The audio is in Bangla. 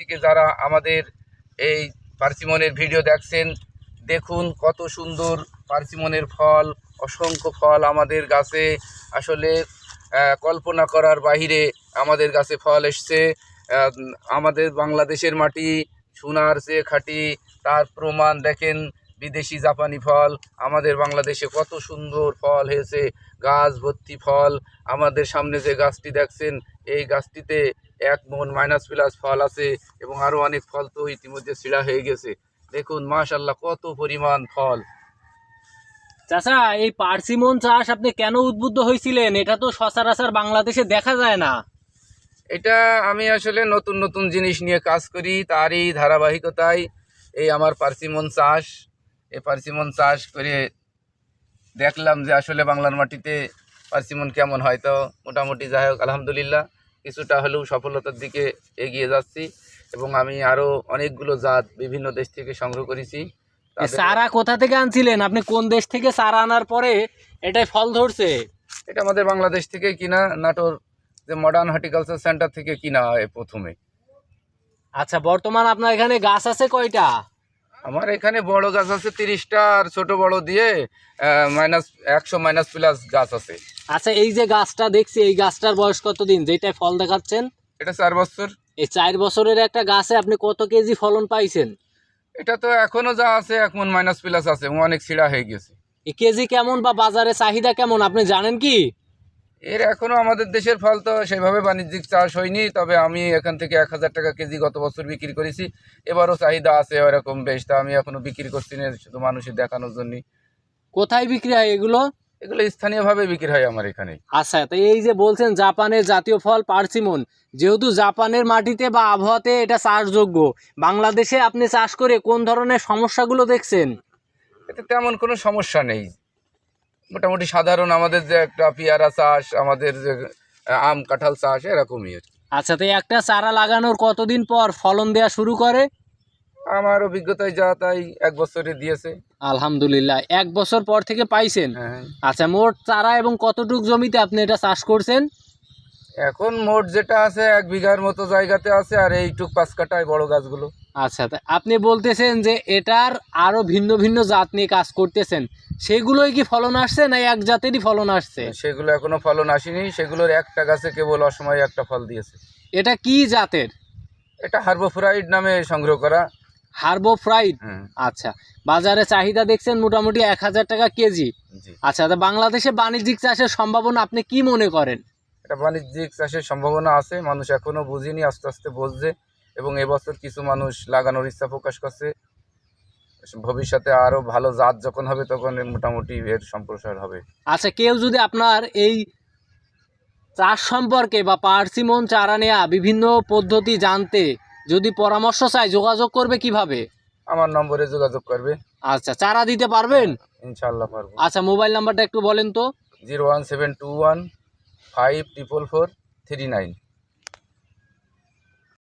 থেকে যারা আমাদের এই পার্সিমনের ভিডিও দেখছেন, দেখুন কত সুন্দর পার্সিমনের ফল, অসংখ্য ফল আমাদের গাছে। আসলে কল্পনা করার বাহিরে আমাদের গাছে ফল এসছে। আমাদের বাংলাদেশের মাটি, সোনার চেয়ে খাঁটি, তার প্রমাণ দেখেন বিদেশি জাপানি ফল আমাদের বাংলাদেশে কত সুন্দর ফল হয়েছে গাছ ভর্তি ফল। আমাদের সামনে যে গাছটি দেখছেন এই গাছটিতে এক মন মাইনাস প্লাস ফল আছে এবং আরও অনেক ফল তো ইতিমধ্যে ছিঁড়া হয়ে গেছে। দেখুন মাশাল্লাহ কত পরিমাণ ফল। চাচা এই পার্সিমন চাষ আপনি কেন উদ্বুদ্ধ হয়েছিলেন এটা তো সচরাচর বাংলাদেশে দেখা যায় না। এটা আমি আসলে নতুন নতুন জিনিস নিয়ে কাজ করি তারই ধারাবাহিকতায় এই আমার পার্সিমন চাষ। এই পার্সিমন চাষ করে দেখলাম যে আসলে বাংলার মাটিতে পার্সিমন কেমন হয়। তো মোটামুটি যাই হোক আলহামদুলিল্লাহ কিছুটা হলেও সফলতার দিকে এগিয়ে যাচ্ছি এবং আমি আরও অনেকগুলো জাত বিভিন্ন দেশ থেকে সংগ্রহ করেছি। এ চারা কোথা থেকে আনছিলেন? আপনি কোন দেশ থেকে চারা আনার পরে এটাই ফল ধরছে? এটা আমাদের বাংলাদেশ থেকে কিনা নাটোর যে মডার্ন হর্টিকালচার সেন্টার থেকে কিনা হয় প্রথমে। আচ্ছা বর্তমান আপনার এখানে গাছ আছে কয়টা? আমার এখানে বড় গাছ আছে তিরিশটা আর ছোট বড় দিয়ে মাইনাস একশো মাইনাস প্লাস গাছ আছে। আচ্ছা এই যে গাছটা দেখছি এই গাছটার বয়স কতদিন? যেটাই ফল দেখাচ্ছেন? এটা চার বছর। এই চার বছরের একটা গাছে আপনি কত কেজি ফলন পাইছেন? এটা তো এখনও যা আছে এখন মাইনাস প্লাস আছে অনেক ছিঁড়া হয়ে গেছে। কেজি কেমন বা বাজারে চাহিদা কেমন? আপনি জানেন কি? এর এখনও আমাদের দেশের ফল তো সেভাবে বাণিজ্যিক চাষ হয়নি তবে আমি এখান থেকে এক হাজার টাকা কেজি গত বছর বিক্রি করেছি। এবারও চাহিদা আছে ওরকম বেশ তা আমি এখনও বিক্রি করছি না শুধু মানুষের দেখানোর জন্য। কোথায় বিক্রি হয় এগুলো? এগুলো স্থানীয়ভাবে বিক্রি হয় আমার এখানে। আচ্ছা তো এই যে বলছেন জাপানের জাতীয় ফল পার্সিমন যেহেতু জাপানের মাটিতে বা আবহাওয়াতে এটা চাষযোগ্য বাংলাদেশে আপনি চাষ করে কোন ধরনের সমস্যাগুলো দেখছেন? এতে তেমন কোনো সমস্যা নেই। মোটামুটি সাধারণ আমাদের যে একটা পেয়ারা চাষ আমাদের যে আম কাঁঠাল চাষ এরকমই আর আচ্ছা তো একটা চারা লাগানোর কতদিন পর ফলন দেওয়া শুরু করে? আমার অভিজ্ঞতায় যা তাই এক বছরে দিয়েছে। আলহামদুলিল্লাহ এক বছর পর থেকে পাইছেন? হ্যাঁ। আচ্ছা মোট চারা এবং কতটুক জমিতে আপনি এটা চাষ করছেন? এখন মোট যেটা আছে এক বিঘার মতো জায়গাতে আছে আর এইটুক পাঁচ কাটায় বড় গাছগুলো। আচ্ছা আপনি বলতেছেন যে এটার আরও ভিন্ন ভিন্ন জাত নিয়ে কাজ করতেছেন। সেগুলোই কি ফলন আসছে না এক জাতেরই ফলন আসছে? সেগুলো এখনও ফলন আসেনি। সেগুলোর একটা গাছে কেবল অসময়ে একটা ফল দিয়েছে। এটা কি জাতের? এটা হার্বোফ্রাইড নামে সংগ্রহ করা। হার্বো ফ্রাইড হ্যাঁ আচ্ছা বাজারে চাহিদা দেখছেন মোটামুটি এক হাজার টাকা কেজি। আচ্ছা বাংলাদেশে বাণিজ্যিক চাষের সম্ভাবনা আপনি কি মনে করেন? এটা বাণিজ্যিক চাষের সম্ভাবনা আছে মানুষ এখনও বুঝিনি আস্তে আস্তে বুঝছে এবং এবছর কিছু মানুষ লাগানোর ইচ্ছা প্রকাশ করছে। ভবিষ্যতে আরও ভালো জাত যখন হবে তখন মোটামুটি এর সম্প্রসার হবে। আচ্ছা কেউ যদি আপনার এই চাষ সম্পর্কে বা পার্সিমন চারা নেয়া বিভিন্ন পদ্ধতি জানতে যদি পরামর্শ চায় যোগাযোগ করবে কীভাবে? আমার নম্বরে যোগাযোগ করবে। আচ্ছা চারা দিতে পারবেন? ইনশাল্লাহ পারব। আচ্ছা মোবাইল নাম্বারটা একটু বলেন তো। Zero one seven two one five triple four three nine